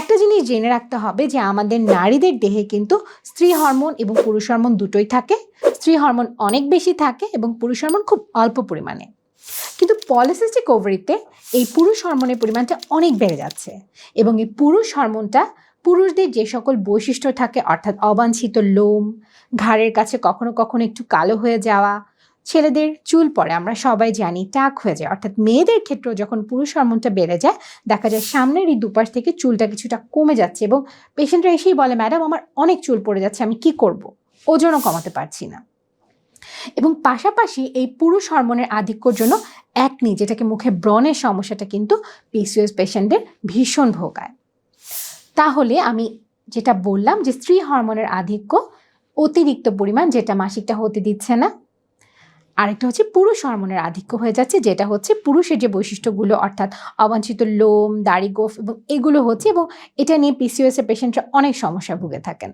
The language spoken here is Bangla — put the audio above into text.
একটা জিনিস জেনে রাখতে হবে যে আমাদের নারীদের দেহে কিন্তু স্ত্রী হরমোন এবং পুরুষ হরমোন দুটোই থাকে। স্ত্রী হরমোন অনেক বেশি থাকে এবং পুরুষ হরমোন খুব অল্প পরিমাণে। কিন্তু পলিসিস্টিক ওভারিতে এই পুরুষ হরমোনের পরিমাণটা অনেক বেড়ে যাচ্ছে এবং এই পুরুষ হরমোনটা পুরুষদের যে সকল বৈশিষ্ট্য থাকে, অর্থাৎ অবাঞ্ছিত লোম, ঘাড়ের কাছে কখনো কখনো একটু কালো হয়ে যাওয়া ছেলেদের চুল পড়ে আমরা সবাই জানি টাক হয়ে যায়। অর্থাৎ মেয়েদের ক্ষেত্রেও যখন পুরুষ হরমোনটা বেড়ে যায়, দেখা যায় সামনের এই দুপাশ থেকে চুলটা কিছুটা কমে যাচ্ছে এবং পেশেন্টরা এসেই বলে ম্যাডাম আমার অনেক চুল পড়ে যাচ্ছে, আমি কি করব? ওজনও কমাতে পারছি না। এবং পাশাপাশি এই পুরুষ হরমোনের আধিক্যর জন্য একনি যেটাকে মুখে ব্রণের সমস্যাটা কিন্তু পিসিওএস পেশেন্টদের ভীষণ ভোগায়। তাহলে আমি যেটা বললাম যে, স্ত্রী হরমোনের আধিক্য অতিরিক্ত পরিমাণ, যেটা মাসিকটা হতে দিচ্ছে না আরেকটা হচ্ছে পুরুষ হরমোনের আধিক্য হয়ে যাচ্ছে, যেটা হচ্ছে পুরুষের যে বৈশিষ্ট্যগুলো, অর্থাৎ অবাঞ্ছিত লোম, দাড়ি গোফ এবং এগুলো হচ্ছে, এবং এটা নিয়ে পিসিওএস এর পেশেন্টরা অনেক সমস্যা ভুগে থাকেন।